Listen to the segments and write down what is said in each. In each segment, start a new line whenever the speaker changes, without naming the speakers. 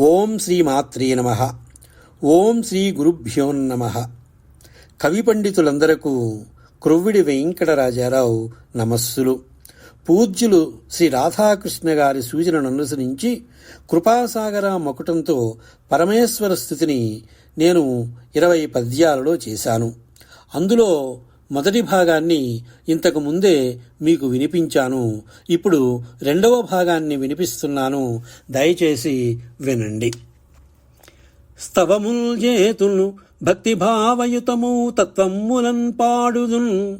ఓం శ్రీ మాత్రే నమ. ఓం శ్రీ గురుభ్యోన్నమ కవి పండితులందరకు క్రొవ్విడి వెంకటరాజారావు నమస్సులు. పూజ్యులు శ్రీ రాధాకృష్ణ గారి సూచనను అనుసరించి కృపాసాగర మకుటంతో పరమేశ్వర స్థుతిని నేను ఇరవై పద్యాలలో చేశాను. అందులో మొదటి భాగాన్ని ఇంతకు ముందే మీకు వినిపించాను. ఇప్పుడు రెండవ భాగాన్ని వినిపిస్తున్నాను. దయచేసి వినండి. స్తవముల్ చేతును భక్తిభావయుతము తత్వములన్ పాడుదున్.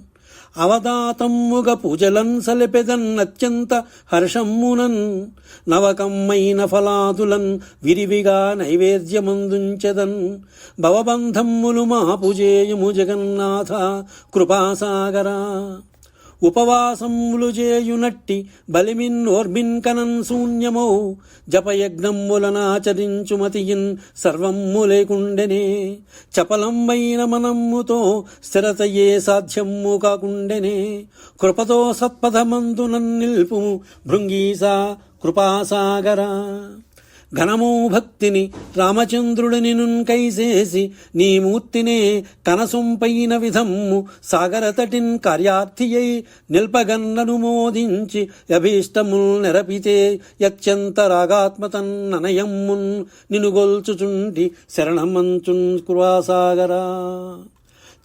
అవదాతమ్ముగ పూజలన్ సలిపెదన్నత్యంత హర్షమ్మునన్ నవకమ్మైన ఫలాదులన్ విరివిగా నైవేద్యమందుంచెదన్. భవబంధమ్ములు మా మాపుజేయుము జగన్నాథ కృపాసాగరా. ఉపవాసములు చేయునట్టి బలిమిన్నోర్మిన్ కనన్ శూన్యమౌ జపయజ్ఞములనాచరించుమతియిన్ సర్వమ్ము లేకుండెనే. చపలంబైన మనమ్ముతో స్థిరతయే సాధ్యమ్ము కాకుండెనే. కృపతో సత్పథమందు నిల్పు భృంగీసా కృపాసాగరా. ఘనమూ భక్తిని రామచంద్రుడిని కైసేసి నీ మూర్తినే కనసొంపైన విధమ్ము సాగరతటిన్ కార్యార్థియై నిల్పగన్నను మోదించి అభీష్టముల్ నెరపితే యత్యంత రాగాత్మతన్ననయమ్మున్ నినుగొల్చుచుండి శరణమంచున్ కృవాసాగరా.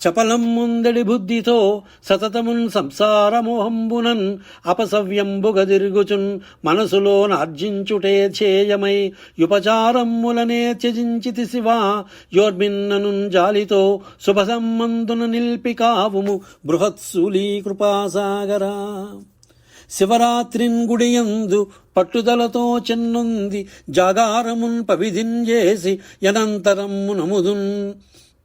చపలం ముందడి బుద్ధితో సతతమున్ సంసారమోహంబునన్ అపసవ్యంబుగదిరుగుచున్ మనసులో నార్జించుటే ఛేయమై యుపచారమ్ములనే త్యజించితి శివా. యోర్మిన్నను జాలితో శుభ సంబంధున నిల్పి కావుము బృహత్సూలీ కృపాసాగరా. శివరాత్రిన్ గుడియందు పట్టుదలతో చెన్నుంది జాగారమున్ పవిధించేసి యనంతరమ్ము నముదున్.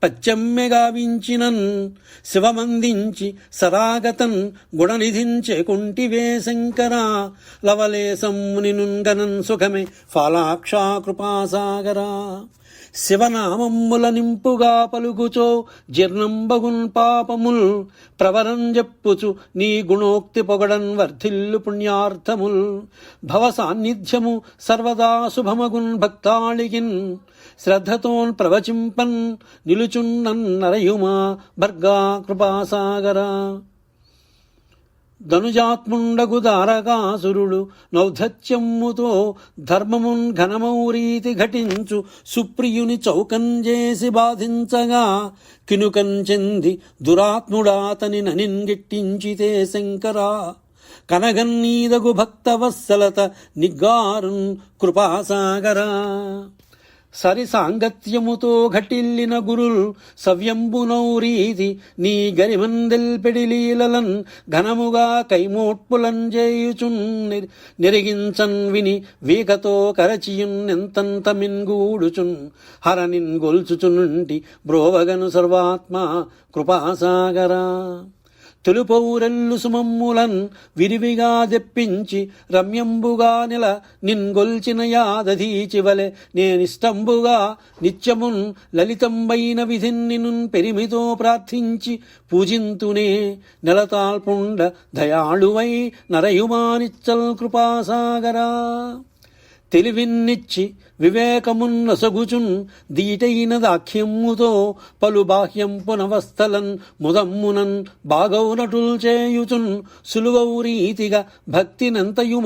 పచ్చమ్మెగావించినన్ శివమందించి సరాగతన్ గుణనిధించే కుంటివే శంకరా లవలేసమ్ముని నుంగనన్ సుఖమే ఫాలాక్షా కృపాసాగరా. శివనామమ్ముల నింపుగా పలుకుచో జీర్ణంబగున్ పాపముల్ ప్రవరం చెప్పుచు నీ గుణోక్తి పొగడన్ వర్ధిల్లు పుణ్యార్థముల్. భవ సాన్నిధ్యము సర్వదా శుభమగున్ భక్తాళిగిన్ శ్రద్ధతోన్ ప్రవచింపన్ నిలుచున్నన్ నరయుమా భర్గా కృపాసాగరా. ధనుజాత్ముండగు దారకాసురుడు నౌధత్యమ్ముతో ధర్మమున్ ఘనమౌరీతి ఘటించు సుప్రియుని చౌకంజేసి బాధించగా కినుకంచెంది దురాత్ముడాతని ననిన్గెట్టించితే శంకరా. కనగన్నీదగు భక్తవత్సలత నిగ్గారున్ కృపాసాగరా. సరి సాంగత్యముతో ఘటిల్లిన గురుల్ సవ్యంబునౌరీతి నీ గరిమందిల్ లీలలన్ ఘనముగా కైమోట్పులం చేయుచున్ నిరిగించన్ విని వీకతో కరచియున్ ఎంతంత మిన్గూడుచున్ హరనిన్ గొల్చుచునుంటి బ్రోవగను సర్వాత్మ కృపాసాగరా. తెలుపౌరెల్లు సుమమ్ములన్ విరివిగా దెప్పించి రమ్యంబుగా నెల నిన్గొల్చిన యాదధీచివలె నేనిష్టంబుగా నిత్యమున్ లలితంబైన విధిన్నినున్ పెరిమితో ప్రార్థించి పూజింతునే నెలతాల్పుండ దయాళువై నరయుమానిచ్చల్ కృపాసాగరా. తెలివిన్నిచ్చి వివేకమున్నసగుచున్ దీటైన దాఖ్యమ్ముతో పలు బాహ్యం పునవస్థలన్ ముదమ్మునన్ బాగౌనటుల్ చేయుచున్ సులువౌ రీతిగా భక్తినంతయు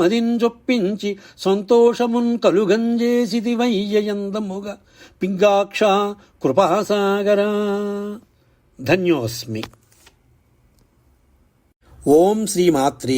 సంతోషమున్ కలుగంజేసిది వయ్యయందముగా. పింగాక్ష కృపాసాగరా. ధన్యోస్మి. ఓం శ్రీమాత్రే